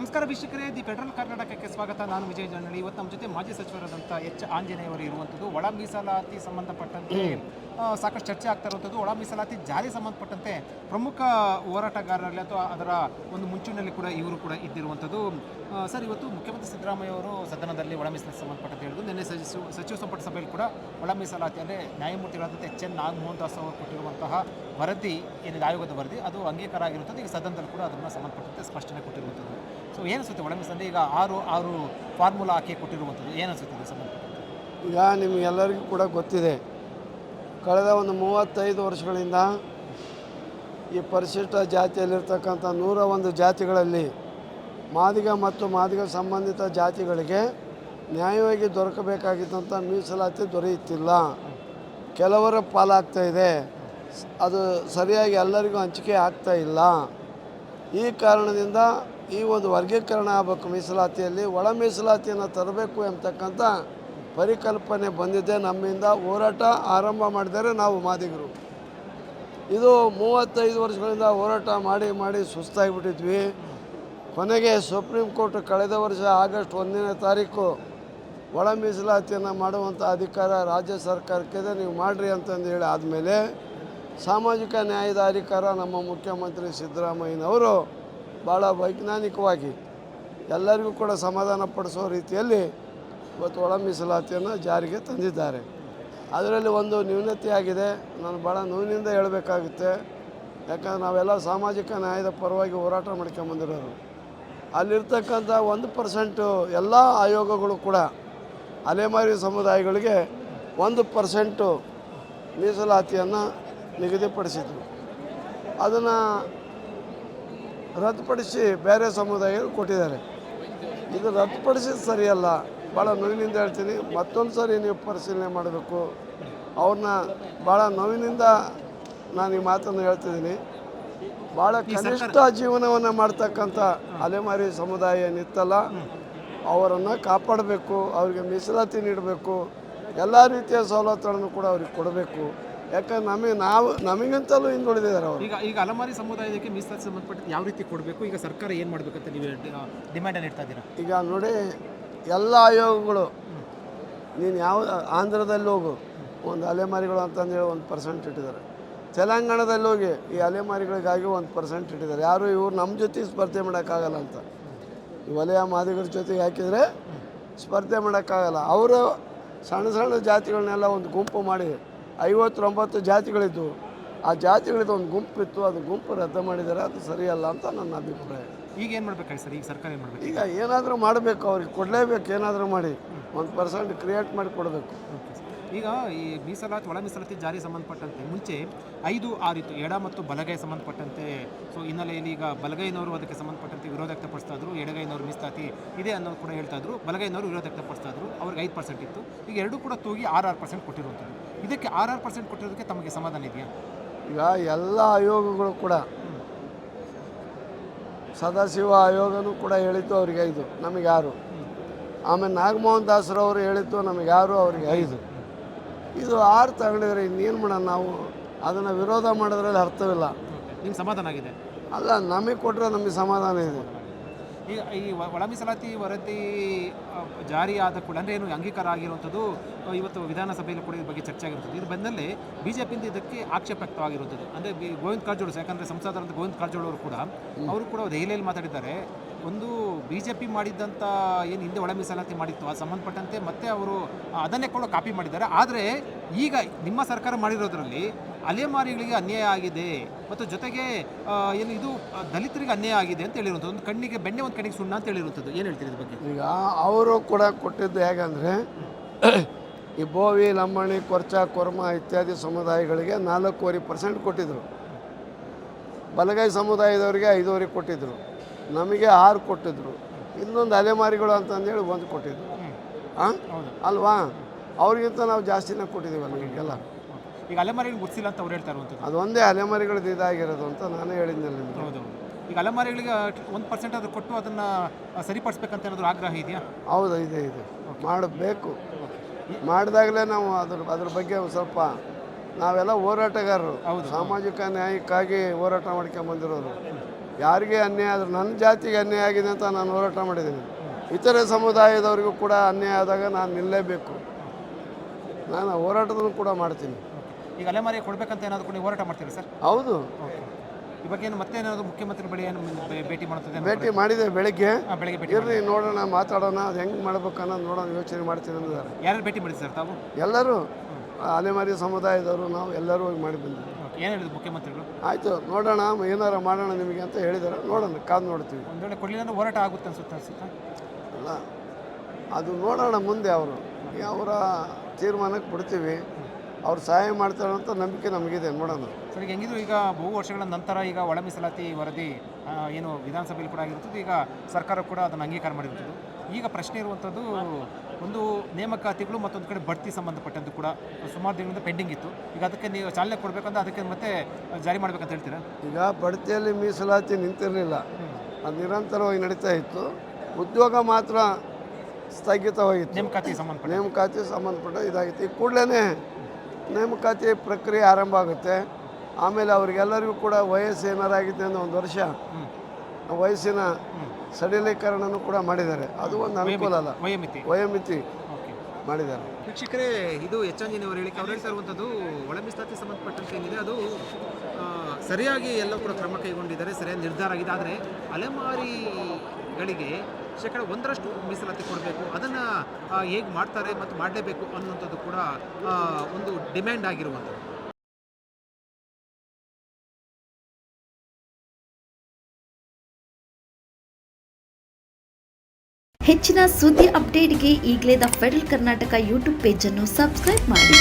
ನಮಸ್ಕಾರ ವೀಕ್ಷಕರೇ the federal ಕರ್ನಾಟಕಕ್ಕೆ ಸ್ವಾಗತ. ನಾನು ವಿಜಯ್ ಜನಳಿ ಇವತ್ತು ನಮ್ಮ ಜೊತೆ ಮಾಜಿ ಸಚಿವರಾದಂಥ ಎಚ್ ಆಂಜನೇಯವರು ಇರುವಂಥದ್ದು ಒಳ ಮೀಸಲಾತಿ ಸಂಬಂಧಪಟ್ಟಂತೆ ಸಾಕಷ್ಟು ಚರ್ಚೆ ಆಗ್ತಾ ಇರುವಂಥದ್ದು. ಒಳ ಮೀಸಲಾತಿ ಜಾರಿ ಸಂಬಂಧಪಟ್ಟಂತೆ ಪ್ರಮುಖ ಹೋರಾಟಗಾರರಲ್ಲಿ ಅಥವಾ ಅದರ ಒಂದು ಮುಂಚೂಣಿಯಲ್ಲಿ ಕೂಡ ಇವರು ಕೂಡ ಇದ್ದಿರುವಂಥದ್ದು. ಸರ್ ಇವತ್ತು ಮುಖ್ಯಮಂತ್ರಿ ಸಿದ್ದರಾಮಯ್ಯ ಅವರು ಸದನದಲ್ಲಿ ಒಳ ಮೀಸಲಾತಿ ಸಂಬಂಧಪಟ್ಟಂತೆ ಹೇಳಿದ್ರು. ನಿನ್ನೆ ಸಚಿವ ಸಚಿವ ಸಂಪುಟ ಸಭೆಯಲ್ಲಿ ಕೂಡ ಒಳ ಮೀಸಲಾತಿ ಅಂದರೆ ನ್ಯಾಯಮೂರ್ತಿಗಳಾದಂಥ ಎಚ್ ಎನ್ ನಾಗಮೋಹನ್ ದಾಸ್ ಅವರು ಕೊಟ್ಟಿರುವಂತಹ ವರದಿ ಏನಿದೆ ಆಯೋಗದ ವರದಿ ಅದು ಅಂಗೀಕಾರ ಆಗಿರುತ್ತದೆ. ಈಗ ಸದನದಲ್ಲಿ ಕೂಡ ಅದನ್ನು ಸಂಬಂಧಪಟ್ಟಂತೆ ಸ್ಪಷ್ಟನೆ ಕೊಟ್ಟಿರುವಂಥದ್ದು. ಸೊ ಏನಿಸುತ್ತೆ ಮೇಡಮ್ ಮೀಸಲು ಈಗ ಆರು ಆರು ಫಾರ್ಮುಲಾ ಹಾಕಿ ಕೊಟ್ಟಿರುವಂಥದ್ದು ಏನಿಸುತ್ತೆ ಸಂಬಂಧಪಟ್ಟಂತೆ ಈಗ ನಿಮಗೆಲ್ಲರಿಗೂ ಕೂಡ ಗೊತ್ತಿದೆ. ಕಳೆದ ಒಂದು ಮೂವತ್ತೈದು ವರ್ಷಗಳಿಂದ ಈ ಪರಿಶಿಷ್ಟ ಜಾತಿಯಲ್ಲಿರ್ತಕ್ಕಂಥ ನೂರ ಒಂದು ಜಾತಿಗಳಲ್ಲಿ ಮಾದಿಗ ಮತ್ತು ಮಾದಿಗ ಸಂಬಂಧಿತ ಜಾತಿಗಳಿಗೆ ನ್ಯಾಯವಾಗಿ ದೊರಕಬೇಕಾಗಿದ್ದಂಥ ಮೀಸಲಾತಿ ದೊರೆಯುತ್ತಿಲ್ಲ. ಕೆಲವರ ಪಾಲಾಗ್ತಾ ಇದೆ. ಅದು ಸರಿಯಾಗಿ ಎಲ್ಲರಿಗೂ ಹಂಚಿಕೆ ಆಗ್ತಾ ಇಲ್ಲ. ಈ ಕಾರಣದಿಂದ ಈ ಒಂದು ವರ್ಗೀಕರಣ ಆಗಬೇಕು ಮೀಸಲಾತಿಯಲ್ಲಿ, ಒಳ ಮೀಸಲಾತಿಯನ್ನು ತರಬೇಕು ಎಂಬತಕ್ಕಂಥ ಪರಿಕಲ್ಪನೆ ಬಂದಿದೆ. ನಮ್ಮಿಂದ ಹೋರಾಟ ಆರಂಭ ಮಾಡಿದರೆ ನಾವು ಮಾದಿಗರು. ಇದು ಮೂವತ್ತೈದು ವರ್ಷಗಳಿಂದ ಹೋರಾಟ ಮಾಡಿ ಮಾಡಿ ಸುಸ್ತಾಗಿಬಿಟ್ಟಿದ್ವಿ. ಕೊನೆಗೆ ಸುಪ್ರೀಂ ಕೋರ್ಟ್ ಕಳೆದ ವರ್ಷ ಆಗಸ್ಟ್ ಒಂದನೇ ತಾರೀಕು ಒಳ ಮೀಸಲಾತಿಯನ್ನು ಮಾಡುವಂಥ ಅಧಿಕಾರ ರಾಜ್ಯ ಸರ್ಕಾರಕ್ಕಿದೆ. ನೀವು ಮಾಡಿರಿ ಅಂತಂದು ಹೇಳಿ ಆದಮೇಲೆ ಸಾಮಾಜಿಕ ನ್ಯಾಯದ ಅಧಿಕಾರ ನಮ್ಮ ಮುಖ್ಯಮಂತ್ರಿ ಸಿದ್ದರಾಮಯ್ಯನವರು ಭಾಳ ವೈಜ್ಞಾನಿಕವಾಗಿ ಎಲ್ಲರಿಗೂ ಕೂಡ ಸಮಾಧಾನ ಪಡಿಸೋ ರೀತಿಯಲ್ಲಿ ಇವತ್ತು ಒಳ ಮೀಸಲಾತಿಯನ್ನು ಜಾರಿಗೆ ತಂದಿದ್ದಾರೆ. ಅದರಲ್ಲಿ ಒಂದು ನ್ಯೂನತೆ ಆಗಿದೆ ನಾನು ಭಾಳ ನೋವಿನಿಂದ ಹೇಳಬೇಕಾಗುತ್ತೆ. ಯಾಕಂದ್ರೆ ನಾವೆಲ್ಲ ಸಾಮಾಜಿಕ ನ್ಯಾಯದ ಪರವಾಗಿ ಹೋರಾಟ ಮಾಡ್ಕೊಂಬಂದಿರೋರು. ಅಲ್ಲಿರ್ತಕ್ಕಂಥ ಒಂದು ಪರ್ಸೆಂಟು ಎಲ್ಲ ಆಯೋಗಗಳು ಕೂಡ ಅಲೆಮಾರಿ ಸಮುದಾಯಗಳಿಗೆ ಒಂದು ಪರ್ಸೆಂಟು ಮೀಸಲಾತಿಯನ್ನು ನಿಗದಿಪಡಿಸಿದ್ರು. ಅದನ್ನು ರದ್ದುಪಡಿಸಿ ಬೇರೆ ಸಮುದಾಯಗಳು ಕೊಟ್ಟಿದ್ದಾರೆ. ಇದು ರದ್ದುಪಡಿಸಿದ ಸರಿಯಲ್ಲ. ಭಾಳ ನೋವಿನಿಂದ ಹೇಳ್ತೀನಿ. ಮತ್ತೊಂದು ಸರಿ ನೀವು ಪರಿಶೀಲನೆ ಮಾಡಬೇಕು. ಅವ್ರನ್ನ ಭಾಳ ನೋವಿನಿಂದ ನಾನು ಈ ಮಾತನ್ನು ಹೇಳ್ತಿದ್ದೀನಿ. ಭಾಳ ಕನಿಷ್ಠ ಜೀವನವನ್ನು ಮಾಡ್ತಕ್ಕಂಥ ಅಲೆಮಾರಿ ಸಮುದಾಯ ಏನಿತ್ತಲ್ಲ ಅವರನ್ನು ಕಾಪಾಡಬೇಕು ಅವರಿಗೆ ಮೀಸಲಾತಿ ನೀಡಬೇಕು ಎಲ್ಲ ರೀತಿಯ ಸವಲತ್ತುಗಳನ್ನು ಕೂಡ ಅವ್ರಿಗೆ ಕೊಡಬೇಕು. ಯಾಕಂದ್ರೆ ನಮಗೆ ನಾವು ನಮಗಿಂತಲೂ ಹಿಂದುಳಿದಿದ್ದಾರೆ ಅವರು. ಈಗ ಈಗ ಅಲಮಾರಿ ಸಮುದಾಯಕ್ಕೆ ಮೀಸಲಾತಿ ಸಂಬಂಧಪಟ್ಟ ಯಾವ ರೀತಿ ಕೊಡಬೇಕು? ಈಗ ಸರ್ಕಾರ ಏನು ಮಾಡಬೇಕಂತ ನೀವು ಡಿಮ್ಯಾಂಡನ್ನು ಇಡ್ತಾ ಇದ್ದೀರಾ? ಈಗ ನೋಡಿ ಎಲ್ಲ ಆಯೋಗಗಳು ನೀನು ಯಾವ ಆಂಧ್ರದಲ್ಲಿ ಹೋಗು ಒಂದು ಅಲೆಮಾರಿಗಳು ಅಂತಂದೇಳಿ ಒಂದು ಪರ್ಸೆಂಟ್ ಇಟ್ಟಿದ್ದಾರೆ. ತೆಲಂಗಾಣದಲ್ಲಿ ಹೋಗಿ ಈ ಅಲೆಮಾರಿಗಳಿಗಾಗಿ ಒಂದು ಪರ್ಸೆಂಟ್ ಇಟ್ಟಿದ್ದಾರೆ. ಯಾರು ಇವ್ರು ನಮ್ಮ ಜೊತೆ ಸ್ಪರ್ಧೆ ಮಾಡೋಕ್ಕಾಗಲ್ಲ ಅಂತ. ಈ ವಲಯ ಮಾದಿಗರ ಜೊತೆಗೆ ಹಾಕಿದರೆ ಸ್ಪರ್ಧೆ ಮಾಡೋಕ್ಕಾಗಲ್ಲ. ಅವರು ಸಣ್ಣ ಸಣ್ಣ ಜಾತಿಗಳನ್ನೆಲ್ಲ ಒಂದು ಗುಂಪು ಮಾಡಿ ಐವತ್ತೊಂಬತ್ತು ಜಾತಿಗಳಿದ್ದವು ಆ ಜಾತಿಗಳಿದ್ದು ಒಂದು ಗುಂಪಿತ್ತು ಅದು ಗುಂಪು ರದ್ದು ಮಾಡಿದರೆ ಅದು ಸರಿಯಲ್ಲ ಅಂತ ನನ್ನ ಅಭಿಪ್ರಾಯ. ಈಗ ಏನು ಮಾಡ್ಬೇಕಾಗಿ ಸರ್? ಈಗ ಸರ್ಕಾರ ಏನು ಮಾಡಬೇಕು? ಈಗ ಏನಾದರೂ ಮಾಡಬೇಕು ಅವ್ರಿಗೆ. ಕೊಡಲೇಬೇಕು ಏನಾದರೂ ಮಾಡಿ. ಒಂದು ಪರ್ಸೆಂಟ್ ಕ್ರಿಯೇಟ್ ಮಾಡಿ ಕೊಡಬೇಕು. ಈಗ ಈ ಮೀಸಲಾತಿ ಒಳ ಮೀಸಲಾತಿ ಜಾರಿ ಸಂಬಂಧಪಟ್ಟಂತೆ ಮುಂಚೆ ಐದು ಆರಿತ್ತು ಎಡ ಮತ್ತು ಬಲಗೈ ಸಂಬಂಧಪಟ್ಟಂತೆ. ಸೊ ಹಿನ್ನೆಲೆಯಲ್ಲಿ ಈಗ ಬಲಗೈನವರು ಅದಕ್ಕೆ ಸಂಬಂಧಪಟ್ಟಂತೆ ವಿರೋಧ ವ್ಯಕ್ತಪಡಿಸ್ತಾ ಇದ್ರು. ಎಡಗೈನವರು ಮೀಸಲಾತಿ ಇದೆ ಅನ್ನೋದು ಕೂಡ ಹೇಳ್ತಾ ಇದ್ರು. ಬಲಗೈನವರು ವಿರೋಧ ವ್ಯಕ್ತಪಡಿಸ್ತಾ ಇದ್ರು. ಅವ್ರಿಗೆ ಐದು ಪರ್ಸೆಂಟ್ ಇತ್ತು. ಈಗ ಎರಡೂ ಕೂಡ ತೂಗಿ ಆರು ಆರು ಪರ್ಸೆಂಟ್ ಕೊಟ್ಟಿರುವಂಥದ್ದು. ಇದಕ್ಕೆ ಆರ್ ಆರ್ ಪರ್ಸೆಂಟ್ ಕೊಟ್ಟಿರೋದಕ್ಕೆ ತಮಗೆ ಸಮಾಧಾನ ಇದೆಯಾ? ಈಗ ಎಲ್ಲ ಆಯೋಗಗಳು ಕೂಡ ಸದಾಶಿವ ಆಯೋಗನೂ ಕೂಡ ಹೇಳಿತ್ತು ಅವ್ರಿಗೆ ಐದು ನಮಗೆ ಆರು. ಆಮೇಲೆ ನಾಗಮೋಹನ್ ದಾಸರವರು ಹೇಳಿತ್ತು ನಮಗೆ ಯಾರು ಅವ್ರಿಗೆ ಐದು. ಇದು ಆರು ತಗೊಂಡಿದ್ರೆ ಇನ್ನೇನು ಮಾಡೋಣ ನಾವು? ಅದನ್ನು ವಿರೋಧ ಮಾಡೋದ್ರಲ್ಲಿ ಅರ್ಥವಿಲ್ಲ. ನಿಮ್ಗೆ ಸಮಾಧಾನ ಆಗಿದೆ? ಅಲ್ಲ ನಮಗೆ ಕೊಟ್ಟರೆ ನಮಗೆ ಸಮಾಧಾನ ಇದೆ. ಈ ವ- ಒಳ ಮೀಸಲಾತಿ ವರದಿ ಜಾರಿ ಆದ ಕೂಡ ಅಂದರೆ ಏನು ಅಂಗೀಕಾರ ಆಗಿರುವಂಥದ್ದು ಇವತ್ತು ವಿಧಾನಸಭೆಯಲ್ಲಿ ಕೂಡ ಇದ್ರ ಬಗ್ಗೆ ಚರ್ಚೆ ಆಗಿರುತ್ತದೆ. ಇದ್ರ ಬೆನ್ನಲ್ಲೇ ಬಿ ಜೆ ಪಿಯಿಂದ ಇದಕ್ಕೆ ಆಕ್ಷೇಪ ಅಂದರೆ ಗೋವಿಂದ ಕಾರಜೋಳ, ಯಾಕಂದರೆ ಸಂಸದರಂತ ಗೋವಿಂದ ಕಾರಜೋಳ ಅವರು ಕೂಡ ಅವರು ಕೂಡ ದೆಹಲಿಯಲ್ಲಿ ಮಾತಾಡಿದ್ದಾರೆ. ಒಂದು ಬಿ ಜೆ ಪಿ ಮಾಡಿದ್ದಂಥ ಏನು ಹಿಂದೆ ಒಳ ಮೀಸಲಾತಿ ಮಾಡಿತ್ತು, ಅದು ಸಂಬಂಧಪಟ್ಟಂತೆ ಮತ್ತೆ ಅವರು ಅದನ್ನೇ ಕೂಡ ಕಾಪಿ ಮಾಡಿದ್ದಾರೆ. ಆದರೆ ಈಗ ನಿಮ್ಮ ಸರ್ಕಾರ ಮಾಡಿರೋದ್ರಲ್ಲಿ ಅಲೆಮಾರಿಗಳಿಗೆ ಅನ್ಯಾಯ ಆಗಿದೆ ಮತ್ತು ಜೊತೆಗೆ ಏನು ಇದು ದಲಿತರಿಗೆ ಅನ್ಯಾಯ ಆಗಿದೆ ಅಂತ ಹೇಳಿರುವಂಥದ್ದು ಒಂದು ಕಣ್ಣಿಗೆ ಬೆಣ್ಣೆ ಒಂದು ಕಣ್ಣಿಗೆ ಸುಣ್ಣ ಅಂತ ಹೇಳಿರುವಂಥದ್ದು ಏನು ಹೇಳ್ತೀರಿ ಇದ್ರ ಬಗ್ಗೆ? ಈಗ ಅವರು ಕೂಡ ಕೊಟ್ಟಿದ್ದು ಹೇಗಂದರೆ ಈ ಬೋವಿ ಲಂಬಾಣಿ ಕೊರ್ಚ ಕೊರ್ಮ ಇತ್ಯಾದಿ ಸಮುದಾಯಗಳಿಗೆ ನಾಲ್ಕೂವರೆ ಪರ್ಸೆಂಟ್ ಕೊಟ್ಟಿದ್ದರು ಬಲಗೈ ಸಮುದಾಯದವರಿಗೆ ಐದೂವರೆ ಕೊಟ್ಟಿದ್ದರು ನಮಗೆ ಆರು ಕೊಟ್ಟಿದ್ದರು ಇನ್ನೊಂದು ಅಲೆಮಾರಿಗಳು ಅಂತಂದೇಳಿ ಒಂದು ಕೊಟ್ಟಿದ್ದರು ಹಾಂ ಹೌದು ಅಲ್ವಾ? ಅವ್ರಿಗಿಂತ ನಾವು ಜಾಸ್ತಿನೇ ಕೊಟ್ಟಿದ್ದೀವಲ್ಲ ಈಗೆಲ್ಲ ಈಗ ಅಲೆಮಾರಿ ಗುರ್ಸಿಲ್ಲ ಅಂತ ಅವ್ರು ಹೇಳ್ತಾ ಅದು ಒಂದೇ ಅಲೆಮಾರಿಗಳದ್ದು ಇದಾಗಿರೋದು ಅಂತ ನಾನು ಹೇಳಿದ್ನಲ್ಲ ನಿಮಗೆ. ಹೌದು ಈಗ ಅಲೆಮಾರಿಗಳಿಗೆ ಒಂದು ಪರ್ಸೆಂಟ್ ಆದರೂ ಕೊಟ್ಟು ಅದನ್ನು ಸರಿಪಡಿಸ್ಬೇಕಂತ ಏನಾದರೂ ಆಗ್ರಹ ಇದೆಯಾ? ಹೌದು ಇದೆ ಇದೆ. ಮಾಡಬೇಕು. ಮಾಡಿದಾಗಲೇ ನಾವು ಅದ್ರ ಅದ್ರ ಬಗ್ಗೆ ಒಂದು ಸ್ವಲ್ಪ ನಾವೆಲ್ಲ ಹೋರಾಟಗಾರರು. ಸಾಮಾಜಿಕ ನ್ಯಾಯಕ್ಕಾಗಿ ಹೋರಾಟ ಮಾಡ್ಕೊಂಬಂದಿರೋರು ಯಾರಿಗೆ ಅನ್ಯಾಯ ಆದರೂ ನನ್ನ ಜಾತಿಗೆ ಅನ್ಯಾಯ ಆಗಿದೆ ಅಂತ ನಾನು ಹೋರಾಟ ಮಾಡಿದ್ದೀನಿ. ಇತರೆ ಸಮುದಾಯದವರಿಗೂ ಕೂಡ ಅನ್ಯಾಯ ಆದಾಗ ನಾನು ನಿಲ್ಲಲೇಬೇಕು ನಾನು ಹೋರಾಟದನ್ನು ಕೂಡ ಮಾಡ್ತೀನಿ. ಈಗ ಅಲೆಮಾರಿ ಕೊಡಬೇಕಂತ ಏನಾದರೂ ಕೂಡ ನೀವು ಹೋರಾಟ ಮಾಡ್ತೀರಿ ಸರ್? ಹೌದು. ಈ ಬಗ್ಗೆ ಏನು ಮತ್ತೆ ಏನಾದರೂ ಮುಖ್ಯಮಂತ್ರಿ ಬಳಿ ಏನು ಬೆ- ಭೇಟಿ ಮಾಡುತ್ತದೆ ಭೇಟಿ ಮಾಡಿದೆ ಬೆಳಿಗ್ಗೆ. ಹಾಂ ಬೆಳಗ್ಗೆ ಭೇಟಿ ಇರ್ರಿ ನೋಡೋಣ ಮಾತಾಡೋಣ ಅದು ಹೆಂಗೆ ಮಾಡ್ಬೇಕು ಅನ್ನೋದು ನೋಡೋಣ ಯೋಚನೆ ಮಾಡ್ತೀನಿ ಅಂದಿದ್ದಾರೆ. ಯಾರು ಭೇಟಿ ಮಾಡಿದ್ರು ಸರ್ ತಾವು? ಎಲ್ಲರೂ. ಅಲೆಮಾರಿ ಸಮುದಾಯದವರು ನಾವು ಎಲ್ಲರೂ ಹೋಗಿ ಮಾಡಿ ಬಂದಿದ್ದೀವಿ ಏನು ಹೇಳಿದ್ರು ಮುಖ್ಯಮಂತ್ರಿಗಳು? ಆಯಿತು ನೋಡೋಣ ಏನಾರ ಮಾಡೋಣ ನಿಮಗೆ ಅಂತ ಹೇಳಿದ್ದಾರೆ. ನೋಡೋಣ ಕಾದು ನೋಡ್ತೀವಿ. ಒಂದು ವೇಳೆ ಕೊಡಲಿಲ್ಲ ಹೋರಾಟ ಆಗುತ್ತೆ ಅನ್ಸುತ್ತೆ ಅನ್ಸುತ್ತಾ? ಅಲ್ಲ ಅದು ನೋಡೋಣ ಮುಂದೆ ಅವರು. ಅವರ ತೀರ್ಮಾನಕ್ಕೆ ಬಿಡ್ತೀವಿ. ಅವ್ರು ಸಹಾಯ ಮಾಡ್ತಾರೆ ಅಂತ ನಂಬಿಕೆ ನಮಗಿದೆ ನೋಡೋಣ. ಸರ್ ಈಗ ಹೆಂಗಿದ್ರು ಈಗ ಬಹು ವರ್ಷಗಳ ನಂತರ ಈಗ ಒಳ ಮೀಸಲಾತಿ ವರದಿ ಆ, ಏನು ವಿಧಾನಸಭೆಯಲ್ಲಿ ಕೂಡ ಆಗಿರ್ತದೆ ಈಗ ಸರ್ಕಾರ ಕೂಡ ಅದನ್ನು ಅಂಗೀಕಾರ ಮಾಡಿರ್ತದೆ ಈಗ ಪ್ರಶ್ನೆ ಇರುವಂಥದ್ದು ಒಂದು ನೇಮಕಾತಿಗಳು ಮತ್ತೊಂದು ಕಡೆ ಬಡ್ತಿ ಸಂಬಂಧಪಟ್ಟದ್ದು ಕೂಡ ಸುಮಾರು ದಿನದಿಂದ ಪೆಂಡಿಂಗ್ ಇತ್ತು. ಈಗ ಅದಕ್ಕೆ ನೀವು ಚಾಲನೆ ಕೊಡಬೇಕಂದ್ರೆ ಅದಕ್ಕೆ ಮತ್ತೆ ಜಾರಿ ಮಾಡ್ಬೇಕಂತ ಹೇಳ್ತೀರಾ? ಈಗ ಬಡ್ತಿಯಲ್ಲಿ ಮೀಸಲಾತಿ ನಿಂತಿರಲಿಲ್ಲ. ಅದು ನಿರಂತರವಾಗಿ ನಡೀತಾ ಇತ್ತು. ಉದ್ಯೋಗ ಮಾತ್ರ ಸ್ಥಗಿತವಾಗಿತ್ತು ನೇಮಕಾತಿ ಸಂಬಂಧಪಟ್ಟ. ನೇಮಕಾತಿ ಸಂಬಂಧಪಟ್ಟ ಇದಾಗಿತ್ತು. ಈ ಕೂಡಲೇ ನೇಮಕಾತಿ ಪ್ರಕ್ರಿಯೆ ಆರಂಭ ಆಗುತ್ತೆ. ಆಮೇಲೆ ಅವ್ರಿಗೆಲ್ಲರಿಗೂ ಕೂಡ ವಯಸ್ಸು ಏನಾರಾಗಿದೆ ಅಂದರೆ ಒಂದು ವರ್ಷ ವಯಸ್ಸಿನ ಸಡಿಲೀಕರಣನೂ ಕೂಡ ಮಾಡಿದ್ದಾರೆ. ಅದು ಒಂದು ಅನುಕೂಲ ಅಲ್ಲ. ವಯೋಮಿತಿ. ವಯೋಮಿತಿ ಓಕೆ. ಮಾಡಿದ್ದಾರೆ. ವೀಕ್ಷಕರೇ ಇದು ಎಚ್ಚಂಜಿನಿಯವರು ಹೇಳಿಕೆ ಅವ್ರು ಹೇಳ್ತಾ ಇರುವಂಥದ್ದು ಒಳ ಮೀಸಲಾತಿ ಸಂಬಂಧಪಟ್ಟಂತೆ ಏನಿದೆ ಅದು ಸರಿಯಾಗಿ ಎಲ್ಲ ಕೂಡ ಕ್ರಮ ಕೈಗೊಂಡಿದ್ದಾರೆ ಸರಿಯಾದ ನಿರ್ಧಾರ ಆಗಿದೆ. ಆದರೆ ಅಲೆಮಾರಿಗಳಿಗೆ ಶೇಕಡ ಒಂದರಷ್ಟು ಮೀಸಲಾತಿ ಕೊಡಬೇಕು. ಅದನ್ನು ಹೇಗೆ ಮಾಡ್ತಾರೆ ಮತ್ತು ಮಾಡಲೇಬೇಕು ಅನ್ನುವಂಥದ್ದು ಕೂಡ ಒಂದು ಡಿಮ್ಯಾಂಡ್ ಆಗಿರುವಂಥದ್ದು. ಹೆಚ್ಚಿನ ಸುದ್ದಿ ಅಪ್ಡೇಟ್ಗೆ ಈಗಲೇ ದ ಫೆಡರಲ್ ಕರ್ನಾಟಕ ಯೂಟ್ಯೂಬ್ ಪೇಜನ್ನು ಸಬ್ಸ್ಕ್ರೈಬ್ ಮಾಡಿ.